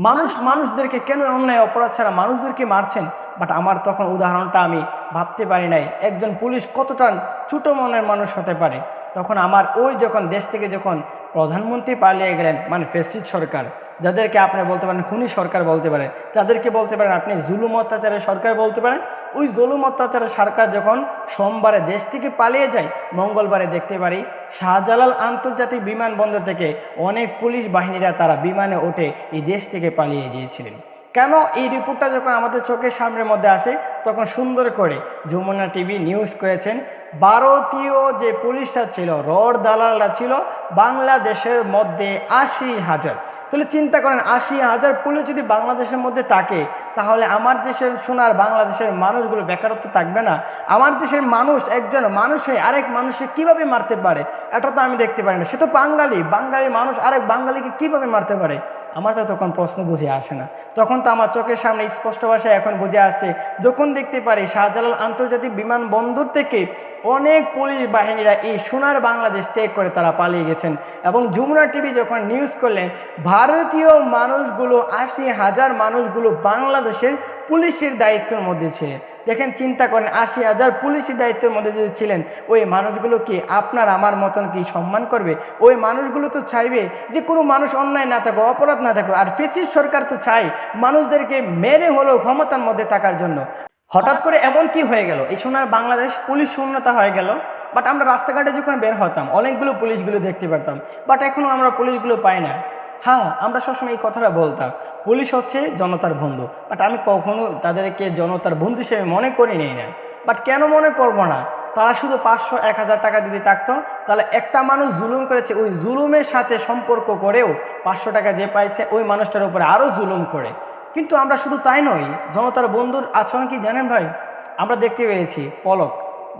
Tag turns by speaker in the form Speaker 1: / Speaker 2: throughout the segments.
Speaker 1: মানুষ মানুষদেরকে কেন অন্যায় অপরাধ ছাড়া মানুষদেরকে মারছেন? বাট আমার তখন উদাহরণটা আমি ভাবতে পারি নাই। একজন পুলিশ কতটা ছোট মনের মানুষ হতে পারে? তখন আমার ওই যখন দেশ থেকে যখন প্রধানমন্ত্রী পালিয়ে গেলেন মানে ফেসিড সরকার, যাদেরকে আপনি বলতে পারেন খুনি সরকার বলতে পারেন, তাদেরকে বলতে পারেন আপনি জুলুম অত্যাচারের সরকার বলতে পারেন, ওই জুলুম অত্যাচারের সরকার যখন সোমবারে দেশ থেকে পালিয়ে যায়, মঙ্গলবারে দেখতে পারি শাহজালাল আন্তর্জাতিক বিমানবন্দর থেকে অনেক পুলিশ বাহিনীরা তারা বিমানে ওঠে এই দেশ থেকে পালিয়ে গিয়েছিলেন। কেন এই রিপোর্টটা যখন আমাদের চোখের সামনের মধ্যে আসে, তখন সুন্দর করে যমুনা টিভি নিউজ করেছেন। ভারতীয় যে পুলিশরা ছিল, রড দালালরা ছিল, বাংলাদেশের মধ্যে আশি হাজার। তাহলে চিন্তা করেন, আশি হাজার পুলিশ যদি বাংলাদেশের মধ্যে থাকে, তাহলে আমার দেশের সোনার বাংলাদেশের মানুষগুলো বেকারত্ব থাকবে না। আমার দেশের মানুষ একজন মানুষ হয়ে আরেক মানুষকে কীভাবে মারতে পারে? এটা তো আমি দেখতে পারি না। সে তো বাঙালি। বাঙালি মানুষ আরেক বাঙালিকে কীভাবে মারতে পারে? আমার তো তখন প্রশ্ন বুঝে আসে না। তখন তো আমার চোখের সামনে স্পষ্ট ভাষায় এখন বুঝে আসছে যখন দেখতে পারি শাহজালাল আন্তর্জাতিক বিমানবন্দর থেকে অনেক পুলিশ বাহিনীরা এই সোনার বাংলাদেশ ত্যাগ করে তারা পালিয়ে গেছেন। এবং যমুনা টিভি যখন নিউজ করলেন, ভারতীয় মানুষগুলো, আশি হাজার মানুষগুলো বাংলাদেশের পুলিশের দায়িত্বের মধ্যে ছিলেন। দেখেন, চিন্তা করেন, আশি হাজার পুলিশের দায়িত্বের মধ্যে যদি ছিলেন, ওই মানুষগুলো কি আপনার, আমার মতন কি সম্মান করবে? ওই মানুষগুলো তো চাইবে যে কোনো মানুষ অন্যায় না থাকুক, অপরাধ না থাকুক, আর ফেসির সরকার তো চাই মানুষদেরকে মেরে হলেও ক্ষমতার মধ্যে থাকার জন্য। হঠাৎ করে এমন কি হয়ে গেল? এই সোনার বাংলাদেশ পুলিশ শূন্যতা হয়ে গেল বাট আমরা রাস্তাঘাটে যখন বের হতাম, অনেকগুলো পুলিশগুলো দেখতে পারতাম বাট এখনও আমরা পুলিশগুলো পাই না। হ্যাঁ আমরা সবসময় এই কথাটা বলতাম, পুলিশ হচ্ছে জনতার বন্ধু বাট আমি কখনো তাদেরকে জনতার বন্ধু হিসেবে মনে করি নেই না। বাট কেন মনে করব না? তারা শুধু পাঁচশো এক হাজার টাকা যদি থাকতো, তাহলে একটা মানুষ জুলুম করেছে, ওই জুলুমের সাথে সম্পর্ক করেও পাঁচশো টাকা যে পাইছে, ওই মানুষটার উপরে আরও জুলুম করে। কিন্তু আমরা শুধু তাই নই, জনতার বন্ধুর আচরণ কি জানেন ভাই? আমরা দেখতে পেরেছি, পলক।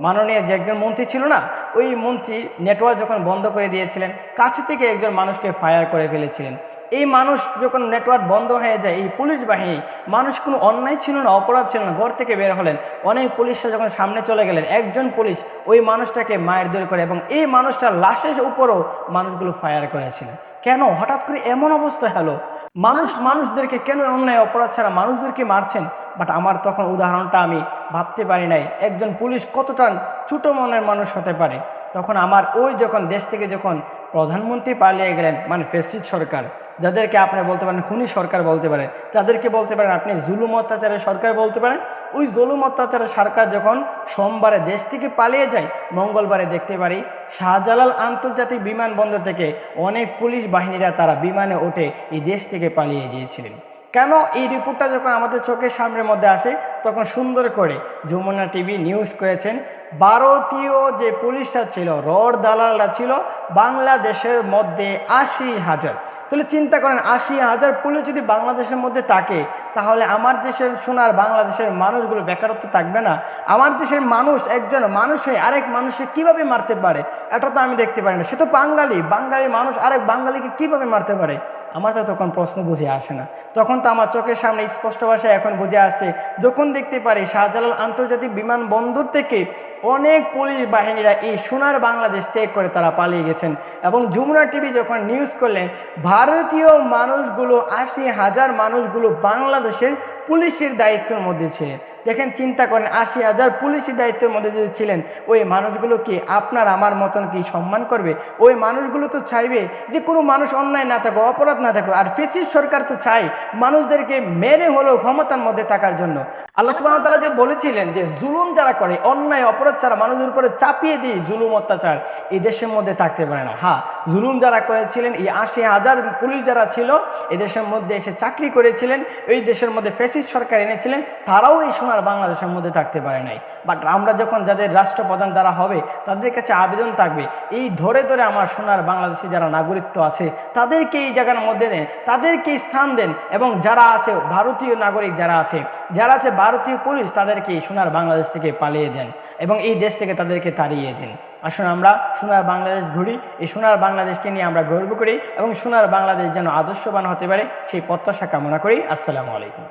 Speaker 1: মাননীয় যে একজন মন্ত্রী ছিল না, ওই মন্ত্রী নেটওয়ার্ক যখন বন্ধ করে দিয়েছিলেন, কাছে থেকে একজন মানুষকে ফায়ার করে ফেলেছিলেন। এই মানুষ যখন নেটওয়ার্ক বন্ধ হয়ে যায়, এই পুলিশ বাহিনী, মানুষ কোনো অন্যায় ছিল না, অপরাধ ছিল না, ঘর থেকে বের হলেন। অনেক পুলিশরা যখন সামনে চলে গেলেন, একজন পুলিশ ওই মানুষটাকে মায়ের দূর করে এবং এই মানুষটার লাশের উপরও মানুষগুলো ফায়ার করেছিলেন কেন? হঠাৎ করে এমন অবস্থা হলো মানুষ মানুষদেরকে কেন অন্যায় অপরাধ ছাড়া মানুষদেরকে মারছেন? বাট আমার তখন উদাহরণটা আমি ভাবতে পারি নাই। একজন পুলিশ কতটা ছোটো মনের মানুষ হতে পারে? তখন আমার ওই যখন দেশ থেকে যখন প্রধানমন্ত্রী পালিয়ে গেলেন মানে ফেসিড সরকার। যাদেরকে আপনি বলতে পারেন খুনি সরকার বলতে পারেন তাদেরকে বলতে পারেন আপনি জুলুম অত্যাচারের সরকার বলতে পারেন। ওই জুলুম অত্যাচারের সরকার যখন সোমবারে দেশ থেকে পালিয়ে যায়, মঙ্গলবারে দেখতে পারি শাহজালাল আন্তর্জাতিক বিমানবন্দর থেকে অনেক পুলিশ বাহিনীরা তারা বিমানে ওঠে এই দেশ থেকে পালিয়ে গিয়েছিলেন। কেন এই রিপোর্টটা যখন আমাদের চোখের সামনের মধ্যে আসে, তখন সুন্দর করে যমুনা টিভি নিউজ করেছেন ভারতীয় যে পুলিশরা ছিল, রড দালালরা ছিল, বাংলাদেশের মধ্যে আশি হাজার। তাহলে চিন্তা করেন, আশি হাজার পুলিশ যদি বাংলাদেশের মধ্যে থাকে, তাহলে আমার দেশের সোনার বাংলাদেশের মানুষগুলো বেকারত্ব থাকবে না। আমার দেশের মানুষ একজন মানুষ হয়ে আরেক মানুষকে কীভাবে মারতে পারে? এটা তো আমি দেখতে পারি না। সে তো বাঙালি। বাঙালি মানুষ আরেক বাঙালিকে কীভাবে মারতে পারে? আমার তো তখন প্রশ্ন বুঝে আসে না। তখন তো আমার চোখের সামনে স্পষ্ট ভাষায় এখন বুঝে আসছে, যখন দেখতে পারি শাহজালাল আন্তর্জাতিক বিমানবন্দর থেকে অনেক পুলিশ বাহিনীরা এই সোনার বাংলাদেশ ত্যাগ করে তারা পালিয়ে গেছেন। এবং যমুনা টিভি যখন নিউজ করলেন, ভারতীয় মানুষগুলো, আশি হাজার মানুষগুলো বাংলাদেশের পুলিশের দায়িত্বের মধ্যে ছিলেন। দেখেন চিন্তা করেন আশি হাজার পুলিশের দায়িত্বের মধ্যে যদি ছিলেন ওই মানুষগুলো কি আপনার আমার মতন কি সম্মান করবে? ওই মানুষগুলো তো চাইবে যে কোনো মানুষ অন্যায় না থাকুক অপরাধ না থাকুক। আর ফেসির সরকার তো চাই মানুষদেরকে মেরে হলেও ক্ষমতার মধ্যে থাকার জন্য। আল্লাহ সুবাহ তালা যে বলেছিলেন যে জুলুম যারা করে অন্যায় অপরাধ ছাড়া মানুষের উপরে চাপিয়ে দিয়ে জুলুম অত্যাচার এই দেশের মধ্যে থাকতে পারে না। হ্যাঁ জুলুম যারা করেছিলেন এই আশি হাজার পুলিশ যারা ছিল এই দেশের মধ্যে এসে চাকরি করেছিলেন এই দেশের মধ্যে ফেসিস সরকার এনেছিলেন, তারাও এই সোনার বাংলাদেশের মধ্যে থাকতে পারে নাই। বাট আমরা যখন যাদের রাষ্ট্রপ্রধান যারা হবে, তাদের কাছে আবেদন থাকবে, এই ধরে ধরে আমার সোনার বাংলাদেশে যারা নাগরিকত্ব আছে, তাদেরকে এই জায়গার মধ্যে দেন, তাদেরকে স্থান দেন এবং যারা আছে, ভারতীয় নাগরিক যারা আছে যারা আছে ভারতীয় পুলিশ, তাদেরকে এই সোনার বাংলাদেশ থেকে পালিয়ে দেন এবং এই দেশ থেকে তাদেরকে তাড়িয়ে দিন। আসুন আমরা সোনার বাংলাদেশ ঘুরি, এই সোনার বাংলাদেশকে নিয়ে আমরা গর্ব করি এবং সোনার বাংলাদেশ যেন আদর্শবান হতে পারে, সেই প্রত্যাশা কামনা করি। আসসালামু আলাইকুম।